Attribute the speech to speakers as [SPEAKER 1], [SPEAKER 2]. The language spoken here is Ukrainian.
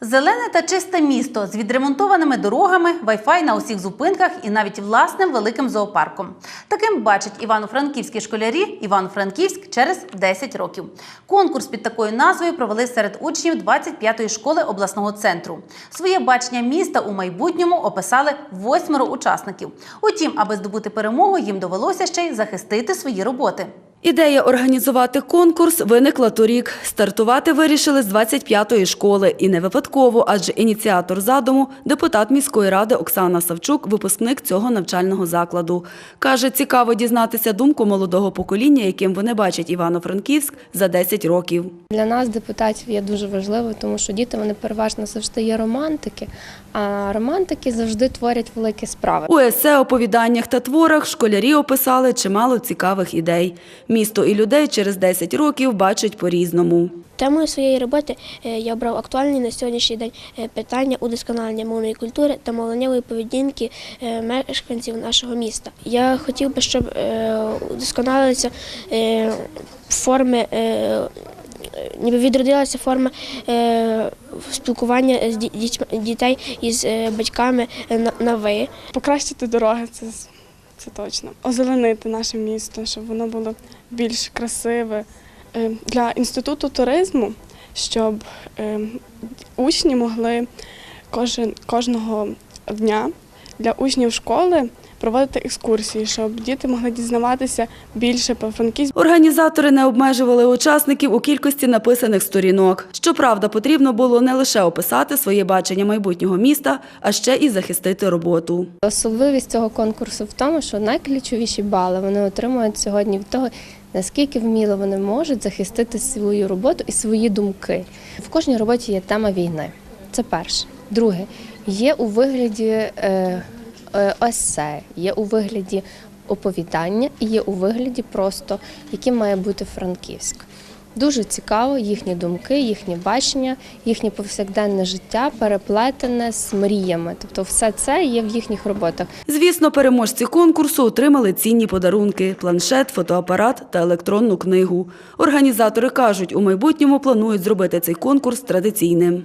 [SPEAKER 1] Зелене та чисте місто з відремонтованими дорогами, вайфай на усіх зупинках і навіть власним великим зоопарком. Таким бачать івано-франківські школярі Івано-Франківськ через 10 років. Конкурс під такою назвою провели серед учнів 25-ї школи обласного центру. Своє бачення міста у майбутньому описали восьмеро учасників. Утім, аби здобути перемогу, їм довелося ще й захистити свої роботи.
[SPEAKER 2] Ідея організувати конкурс виникла торік. Стартувати вирішили з 25-ї школи. І не випадково, адже ініціатор задуму – депутат міської ради Оксана Савчук, випускник цього навчального закладу. Каже, цікаво дізнатися думку молодого покоління, яким вони бачать Івано-Франківськ за 10 років.
[SPEAKER 3] Для нас, депутатів, є дуже важливо, тому що діти вони переважно завжди є романтики, а романтики завжди творять великі справи.
[SPEAKER 2] У есе, оповіданнях та творах школярі описали чимало цікавих ідей. Місто і людей через 10 років бачать по-різному.
[SPEAKER 4] Темою своєї роботи е, я обрав актуальні на сьогоднішній день е, питання удосконалення мовної культури та мовленнєвої поведінки е, мешканців нашого міста. Я хотів би, щоб удосконалилися форми. Ніби відродилася форма е, спілкування з ді- дітьми- дітей із батьками на, на ви.
[SPEAKER 5] Покращити дороги, це, це точно. Озеленити наше місто, щоб воно було більш красиве. Е, Для інституту туризму, щоб е, учні могли кожен, кожного дня для учнів школи проводити екскурсії, щоб діти могли дізнаватися більше про Франківськ.
[SPEAKER 2] Організатори не обмежували учасників у кількості написаних сторінок. Щоправда, потрібно було не лише описати своє бачення майбутнього міста, а ще і захистити роботу.
[SPEAKER 3] Особливість цього конкурсу в тому, що найключовіші бали вони отримують сьогодні від того, наскільки вміло вони можуть захистити свою роботу і свої думки. В кожній роботі є тема війни. Це перше. Друге, є у вигляді е, есе, є у вигляді оповідання і є у вигляді просто, яким має бути Франківськ. Дуже цікаво їхні думки, їхнє бачення, їхнє повсякденне життя переплетене з мріями. Тобто, все це є в їхніх роботах.
[SPEAKER 2] Звісно, переможці конкурсу отримали цінні подарунки: планшет, фотоапарат та електронну книгу. Організатори кажуть, у майбутньому планують зробити цей конкурс традиційним.